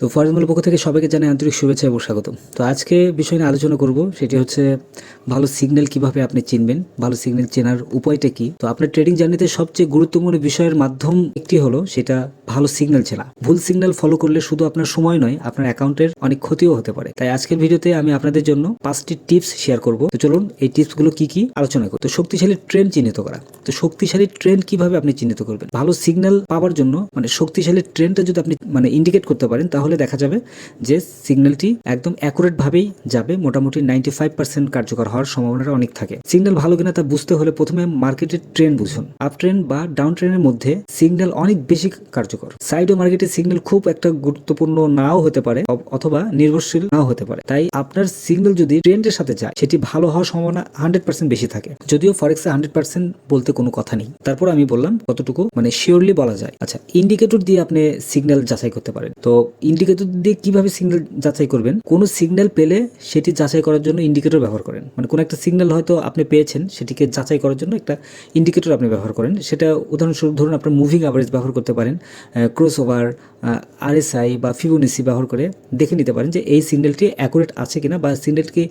তো ফরেজমলের পক্ষ থেকে সবাইকে জানাই আন্তরিক শুভেচ্ছা এবং স্বাগতম। তো আজকে বিষয় নিয়ে আলোচনা করব, সেটি হচ্ছে ভালো সিগন্যাল কীভাবে আপনি চিনবেন, ভালো সিগন্যাল চেনার উপায়টা কি? তো আপনার ট্রেডিং জার্নিতে সবচেয়ে গুরুত্বপূর্ণ বিষয়ের মাধ্যম একটি হলো সেটা ভালো সিগন্যাল চেনা ভুল সিগন্যাল ফলো করলে শুধু আপনার সময় নয়, আপনার অ্যাকাউন্টের অনেক ক্ষতিও হতে পারে। তাই আজকের ভিডিওতে আমি আপনাদের জন্য পাঁচটি টিপস শেয়ার করব। তো চলুন, এই টিপসগুলো কি কি আলোচনা করব তো শক্তিশালী ট্রেন্ড চিহ্নিত করা। তো শক্তিশালী ট্রেন্ড কীভাবে আপনি চিহ্নিত করবেন? ভালো সিগন্যাল পাওয়ার জন্য মানে শক্তিশালী ট্রেন্ডটা যদি আপনি মানে ইন্ডিকেট করতে পারেন, তাহলে দেখা যাবে যে সিগন্যালটি একদম অ্যাকুরেট ভাবেই যাবে। মোটামুটি নাইনটি ফাইভ পার্সেন্ট কার্যকর হওয়ার সম্ভাবনাটা অনেক থাকে। সিগন্যাল ভালো কিনা তা বুঝতে হলে প্রথমে মার্কেটের ট্রেন্ড বুঝুন। আপ ট্রেন্ড বা ডাউন ট্রেনের মধ্যে সিগন্যাল অনেক বেশি কার্যকর সাইড ও মার্কেটের সিগন্যাল খুব একটা গুরুত্বপূর্ণ নাও হতে পারে অথবা নির্ভরশীল নাও হতে পারে। তাই আপনার সিগন্যাল যদি ট্রেন্ডের সাথে যায়, সেটি ভালো হওয়ার সম্ভাবনা হান্ড্রেড পার্সেন্ট বেশি থাকে। যদিও ফরেক্সে হান্ড্রেড পার্সেন্ট বলতে কোনো কথা নেই। তারপর আমি বললাম কতটুকু মানে শিওরলি বলা যায়। আচ্ছা ইন্ডিকেটর দিয়ে আপনি সিগন্যাল যাচাই করতে পারেন। তো ইন্ডিকেটর দিয়ে কীভাবে সিগন্যাল যাচাই করবেন? কোন সিগন্যাল পেলে সেটি যাচাই করার জন্য ইন্ডিকেটর ব্যবহার করেন। মানে কোনো একটা সিগন্যাল হয়তো আপনি পেয়েছেন, সেটিকে যাচাই করার জন্য একটা ইন্ডিকেটর আপনি ব্যবহার করেন। সেটা উদাহরণস্বরূপ ধরুন আপনার মুভিং অ্যাভারেজ ব্যবহার করতে পারেন। ক্রস ওভার আরএসআই বা ফিবোনেসি ব্যবহার করে দেখে নিতে পারেন যে এই সিগন্যালটি অ্যাকুরেট আছে কিনা বা সিগন্যালটি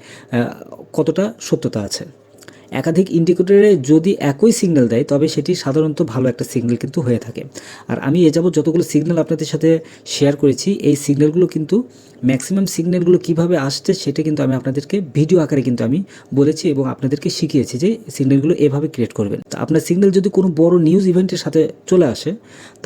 কতটা সত্যতা আছে। একাধিক ইন্ডিকেটরে যদি একই সিগন্যাল দেয়, তবে সেটি সাধারণত ভালো একটা সিগন্যাল কিন্তু হয়ে থাকে। আর আমি এ যাবত যতগুলো সিগন্যাল আপনাদের সাথে শেয়ার করেছি, এই সিগন্যালগুলো কিন্তু ম্যাক্সিমাম সিগন্যালগুলো কীভাবে আসছে সেটা কিন্তু আমি আপনাদেরকে ভিডিও আকারে কিন্তু আমি বলেছি এবং আপনাদেরকে শিখিয়েছি যে সিগন্যালগুলো এভাবে ক্রিয়েট করবেন। তো আপনার সিগন্যাল যদি কোনো বড় নিউজ ইভেন্টের সাথে চলে আসে,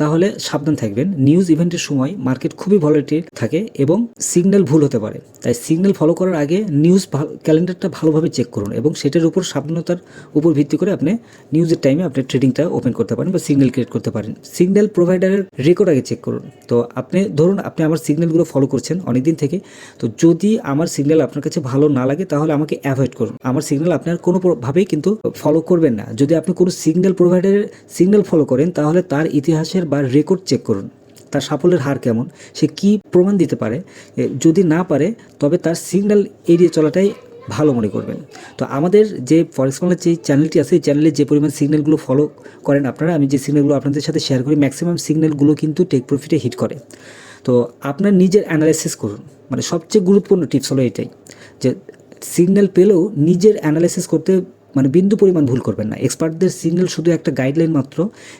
তাহলে সাবধান থাকবেন। নিউজ ইভেন্টের সময় মার্কেট খুবই ভলাটিল থাকে এবং সিগন্যাল ভুল হতে পারে। তাই সিগন্যাল ফলো করার আগে নিউজ ক্যালেন্ডারটা ভালোভাবে চেক করুন এবং সেটার উপর সাবধানতার উপর ভিত্তি করে আপনি নিউজের টাইমে আপনি ট্রেডিংটা ওপেন করতে পারেন বা সিগন্যাল ক্রিয়েট করতে পারেন। সিগন্যাল প্রোভাইডারের রেকর্ড আগে চেক করুন। তো আপনি, ধরুন আপনি আমার সিগন্যালগুলো ফলো করছেন অনেকদিন থেকে, তো যদি আমার সিগন্যাল আপনার কাছে ভালো না লাগে তাহলে আমাকে অ্যাভয়েড করুন। আমার সিগন্যাল আপনার কোনোভাবেই কিন্তু ফলো করবেন না। যদি আপনি কোনো সিগন্যাল প্রোভাইডারের সিগন্যাল ফলো করেন তাহলে তার ইতিহাসের বা রেকর্ড চেক করুন। তার সাফল্যের হার কেমন? সে কি প্রমাণ দিতে পারে? যদি না পারে, তবে তার সিগন্যাল এড়িয়ে চলাটাই ভালো মনে করবেন। তো আমাদের যে ফরেস্ট বাংলার যে চ্যানেলটি আছে, এই চ্যানেলে যে পরিমাণ সিগন্যালগুলো ফলো করেন আপনারা, আমি যে সিগন্যালগুলো আপনাদের সাথে শেয়ার করি ম্যাক্সিমাম সিগন্যালগুলো কিন্তু টেক প্রফিটে হিট করে। তো আপনার নিজের অ্যানালাইসিস করুন। মানে সবচেয়ে গুরুত্বপূর্ণ টিপস হলো এটাই, যে সিগন্যাল পেলেও নিজের অ্যানালাইসিস করতে মানে বিন্দু পরিমাণ ভুল করবেন না। এক্সপার্টদের সিগন্যাল শুধু একটা গাইডলাইন মাত্র,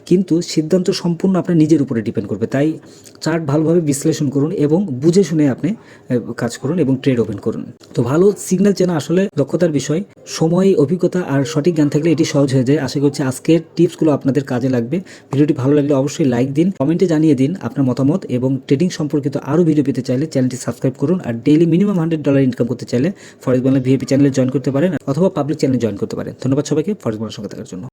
কিন্তু সিদ্ধান্ত সম্পূর্ণ আপনার নিজের উপরে ডিপেন্ড করবে। তাই চার্ট ভালোভাবে বিশ্লেষণ করুন এবং বুঝে শুনে আপনি কাজ করুন এবং ট্রেড ওপেন করুন। তো ভালো সিগন্যাল চেনা আসলে দক্ষতার বিষয়। সময়, অভিজ্ঞতা আর সঠিক জ্ঞান থাকলে এটি সহজ হয়ে যায়। আশা করছি আজকের টিপসগুলো আপনাদের কাজে লাগবে। ভিডিওটি ভালো লাগলে অবশ্যই লাইক দিন কমেন্টে জানিয়ে দিন আপনার মতামত এবং ট্রেডিং সম্পর্কিত আরও ভিডিও পেতে চাইলে চ্যানেলটি সাবস্ক্রাইব করুন। আর daily minimum hundred dollar income করতে চাইলে ফরেজ বাংলা ভিএপি চ্যানেলে জয়েন করতে পারেন, অথবা পাবলিক চ্যানেলে জয়েন করতে ধন্যবাদ সবাইকে ফরেজ সঙ্গে থাকার জন্য।